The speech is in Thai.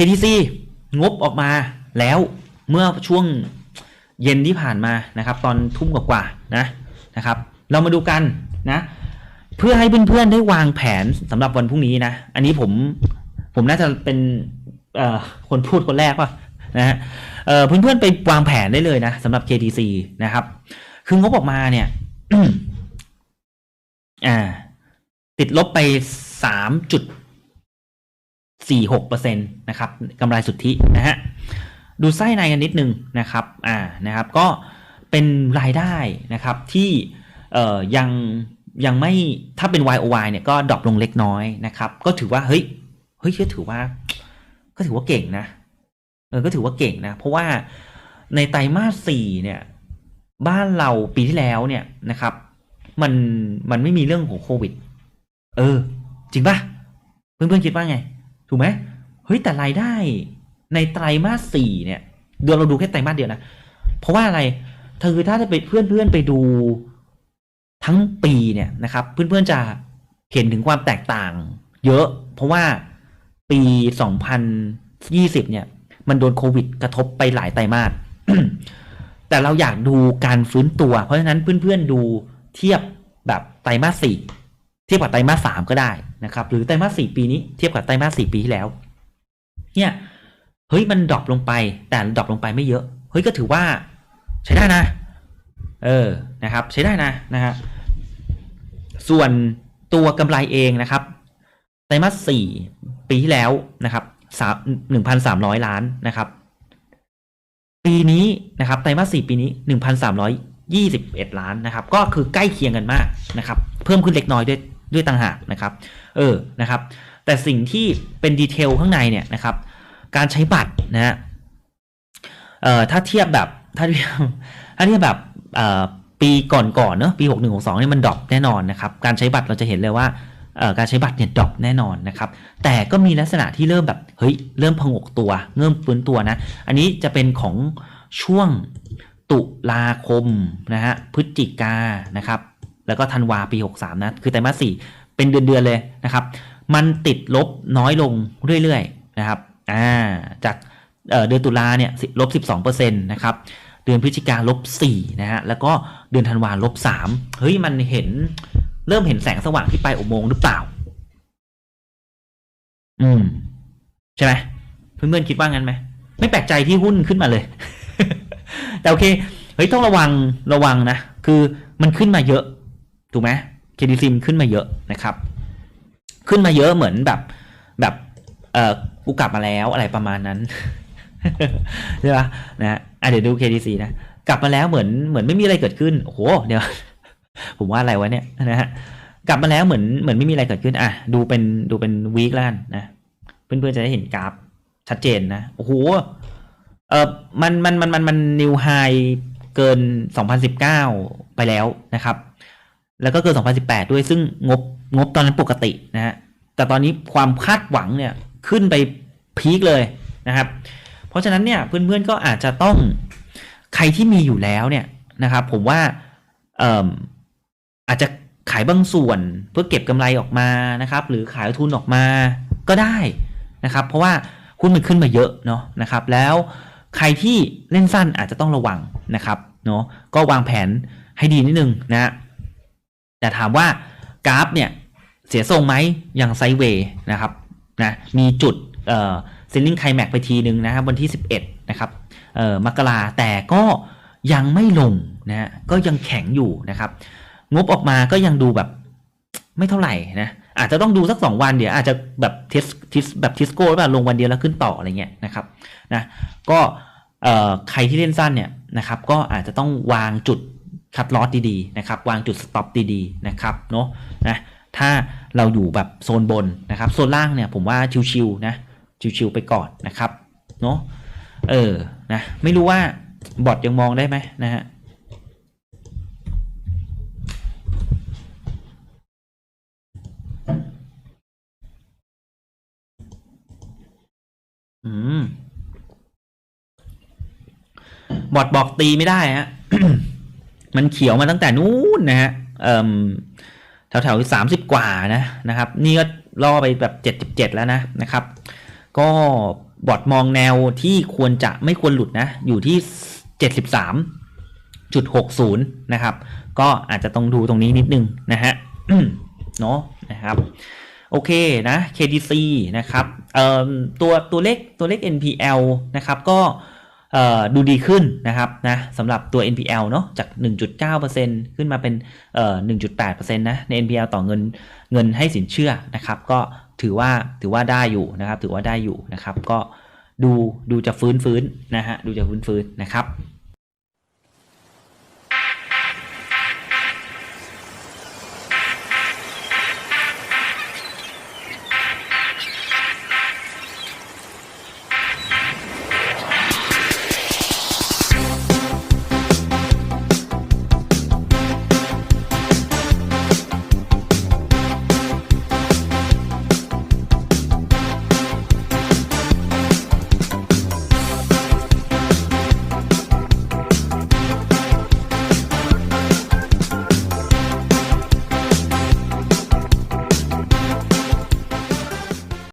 KTC งบออกมาแล้วเมื่อช่วงเย็นที่ผ่านมานะครับ ตอนทุ่มกว่าๆนะนะครับ เรามาดูกันนะ เพื่อให้เพื่อนๆได้วางแผนสำหรับวันพรุ่งนี้นะ อันนี้ผมผมน่าจะเป็นคนพูดคนแรกป่ะนะฮะเพื่อนๆไปวางแผนได้เลยนะสำหรับ KTC นะครับ คืองบออกมาเนี่ยอ่าติดลบไปสามจุด สี่หกเปอร์เซ็นตนะครับกำไรสุทธินะฮะดูไส้ในกันนิดนึงนะครับอ่านะครับก็เป็นรายได้นะครับที่เอ่อยังยังไม่ถ้าเป็น YOY เนี่ยก็ดรอปลงเล็กน้อยนะครับก็ถือว่าเฮ้ยเฮ้ยก็ถือว่า ก็ถือว่าเก่งนะเออก็ถือว่าเก่งนะ เพราะว่าในไตรมาสสี่เนี่ยบ้านเราปีที่แล้วเนี่ยนะครับ มันมันไม่มีเรื่องของโควิด เออ จริงปะเพื่อนๆคิดว่าไง ถูกไหมเฮ้ยแต่รายได้ในไตรมาสสี่เนี่ยเดือนเราดูแค่ไตรมาสเดียวนะ เพราะว่าอะไรเธอคือถ้าจะไปเพื่อนๆไปดูทั้งปีเนี่ยนะครับ เพื่อนๆจะเห็นถึงความแตกต่าง เยอะ เพราะว่าปี2020เนี่ย มันโดนโควิดกระทบไปหลายไตรมาสแต่เราอยากดูการฟื้นตัว เพราะฉะนั้นเพื่อนๆดูเทียบแบบไตรมาสสี่ ทียบกับไตรมาสสามก็ได้นะครับ หรือไตรมาสสี่ปีนี้เทียบกับไตรมาสสี่ปีที่แล้ว เนี่ยเฮ้ยมันดรอปลงไป แต่ดรอปลงไปไม่เยอะเฮ้ยก็ถือว่า ใช้ได้นะ เออนะครับ ใช้ได้นะนะฮะส่วนตัวกำไรเองนะครับไตรมาสสี่ปีที่แล้วนะครับสามหนึ่งพันสามร้อยล้านนะครับ ปีนี้นะครับไตรมาสสี่ปีนี้หนึ่งพันสามร้อยยี่สิบเอ็ดล้านนะครับ ก็คือใกล้เคียงกันมากนะครับ เพิ่มขึ้นเล็กน้อยด้วย ด้วยต่างหากนะครับเออนะครับแต่สิ่งที่เป็นดีเทลข้างในเนี่ยนะครับการใช้บัตรนะฮะเอ่อถ้าเทียบแบบถ้าเทียบถ้าเทียบแบบเอ่อปีก่อนๆเนอะปี 61 62เนี่ยมันดรอปแน่นอนนะครับการใช้บัตรเราจะเห็นเลยว่าเอ่อการใช้บัตรเนี่ยดรอปแน่นอนนะครับ แต่ก็มีลักษณะที่เริ่มแบบเฮ้ยเริ่มพงกตัวเริ่มฟื้นตัวนะ อันนี้จะเป็นของช่วงตุลาคมนะฮะพฤศจิกานะครับ แล้วก็ธันวาปี 63 นะ คือไตรมาสสี่เป็นเดือนๆเลยนะครับ มันติดลบน้อยลงเรื่อยๆนะครับอ่าจากเดือนตุลาเนี่ยลบ 12เปอร์เซ็นต์นะครับ เดือนพฤศจิกาลบ4นะฮะ แล้วก็เดือนธันวาลบ3เฮ้ย มันเห็นเริ่มเห็นแสงสว่างที่ปลายอุโมงค์หรือเปล่า อืม ใช่ไหมเพื่อนๆคิดว่างั้นไหม ไม่แปลกใจที่หุ้นขึ้นมาเลย แต่โอเค เฮ้ย ต้องระวังระวังนะ คือมันขึ้นมาเยอะ ถูกไหม KDC มันขึ้นมาเยอะนะครับ ขึ้นมาเยอะเหมือนแบบแบบเออกูกลับมาแล้วอะไรประมาณนั้นใช่ปะนะอะเดี๋ยวดู KDC นะกลับมาแล้วเหมือนเหมือนไม่มีอะไรเกิดขึ้นโอ้โหเดี๋ยวผมว่าอะไรวะเนี่ยนะฮะกลับมาแล้วเหมือนเหมือนไม่มีอะไรเกิดขึ้นอะดูเป็นดูเป็นวีคแล้วกันนะเพื่อนๆจะได้เห็นกราฟชัดเจนนะโอ้โหเออมันมันมันมันมันนิวไฮเกิน 2019 ไปแล้วนะครับ แล้วก็เกิน 2018 ด้วยซึ่งงบงบตอนนั้นปกตินะฮะแต่ตอนนี้ความคาดหวังเนี่ยขึ้นไปพีคเลยนะครับ เพราะฉะนั้นเนี่ยเพื่อนๆก็อาจจะต้องใครที่มีอยู่แล้วเนี่ยนะครับ ผมว่าเอ่ออาจจะขายบางส่วนเพื่อเก็บกำไรออกมานะครับ หรือขายทุนออกมาก็ได้นะครับ เพราะว่าหุ้นมันขึ้นมาเยอะเนาะนะครับ แล้วใครที่เล่นสั้นอาจจะต้องระวังนะครับเนาะก็วางแผนให้ดีนิดนึงนะ แต่ถามว่ากราฟเนี่ยเสียทรงไหมยังไซเวย์นะครับนะมีจุดเอ่อเซลลิงไคลแม็กไปทีนึงนะครับวันที่ 11นะครับเอ่อมกราแต่ก็ยังไม่ลงนะฮะก็ยังแข็งอยู่นะครับ งบออกมาก็ยังดูแบบไม่เท่าไหร่นะอาจจะต้องดูสัก 2 วันเดี๋ยวอาจจะแบบเทสทิสแบบทิสโก้แบบลงวันเดียวแล้วขึ้นต่ออะไรเงี้ยนะครับนะก็ใครที่เล่นสั้นเนี่ยนะครับก็อาจจะต้องวางจุด คัดลอสดีๆนะครับวางจุดสต็อปดีๆนะครับเนาะนะถ้าเราอยู่แบบโซนบนนะครับโซนล่างเนี่ยผมว่าชิวๆนะชิวๆไปก่อนนะครับเนาะเออนะไม่รู้ว่าบอทยังมองได้ไหมนะฮะอืมบอทบอกตีไม่ได้ฮะ มันเขียวมาตั้งแต่นู้นนะฮะเอ่มแถวแถวสามสิบกว่านะนะครับ นี่ก็ล่อไปแบบเจ็ดสิบเจ็ดแล้วนะนะครับ ก็บอดมองแนวที่ควรจะไม่ควรหลุดนะ อยู่ที่73.60นย์นะครับ ก็อาจจะต้องดูตรงนี้นิดนึงนะฮะเนาะนะครับ โอเคนะ KDC นะครับเอ่อตัวตัวเลขตัวเลข NPL นะครับ ก็ ดูดีขึ้นนะครับนะสำหรับตัว NPL เนาะจาก 1.9%ขึ้นมาเป็นเอ่อ1.8%นะใน NPL ต่อเงินเงินให้สินเชื่อนะครับ ก็ถือว่าถือว่าได้อยู่นะครับ ถือว่าได้อยู่นะครับ ก็ดูดูจะฟื้นฟื้นนะฮะดูจะฟื้นฟื้นนะครับ